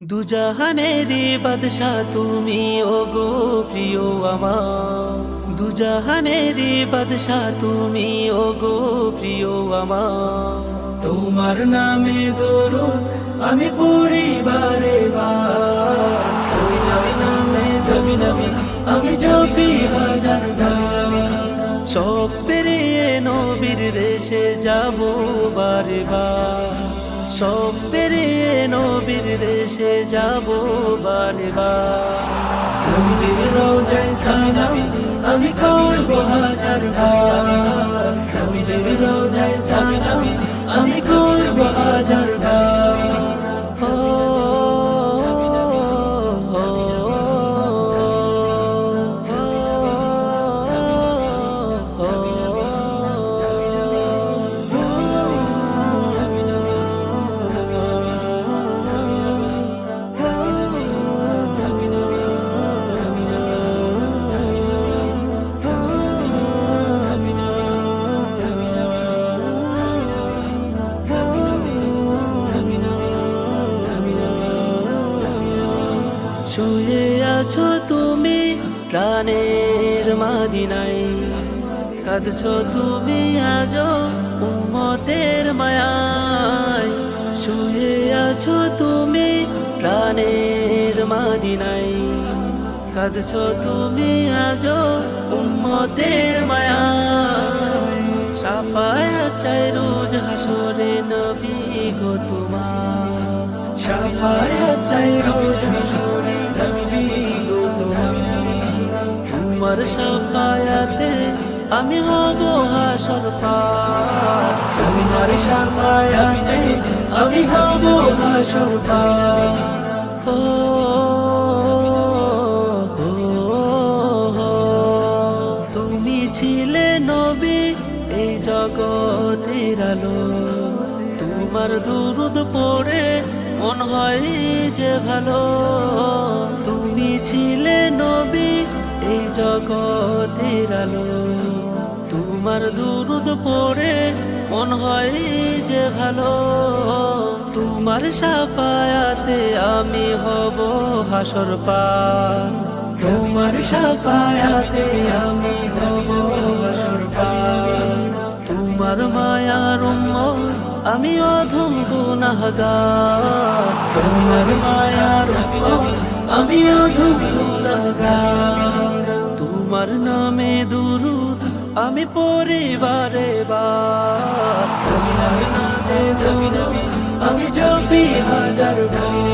দুজাহানের বাদশা তুমি ও গো প্রিয় আমার। দুজাহানের বাদশা তুমি ও গো প্রিয় আমার। তোমার নামে দরুদ আমি পরিবারে দবি নামে আমি জপি হাজার সব পেরিয়ে নবীর দেশে যাব বারে বার। নবীর দেশে যাব বারে বার নবীর আমি করব হাজার বার নবীর আমি হাজার শুয়ে আছো তুমি প্রাণের মাদিনাই কাঁদছ তুমি আজ উম্মতের মায়ায়। শুয়ে আছো তুমি প্রাণের মাদিনাই কাঁদছ তুমি আজ উম্মতের মায়ায়। সাফায়াত চাই রোজ হাসরে নবী গো তোমার। সাফায়াত চাই রোজ তোমার সাফায়াতে আমি হব হাসর পার। তোমার সাফায়াতে আমি হব হাসর পার। তুমি ছিলে নবী এই জগতের আলো। তোমার দুরুদ পড়ে মন হয় যে ভালো। তুমি ছিলে নবী জগতের আলো। তোমার দুরুদ পড়ে মন হয় যে ভালো। তোমার সাপায়াতে আমি হব হাসর পা তোমার সাপায়াতে আমি হব হাসর পা তোমার মায়ার আমি অধম গুনাহগার। তোমার মায়ার আমি অধম গুনাহগার। তোমার নামে দুরুদ আমি পরিবারে বার তোমার নামে আমি জপি হাজার বার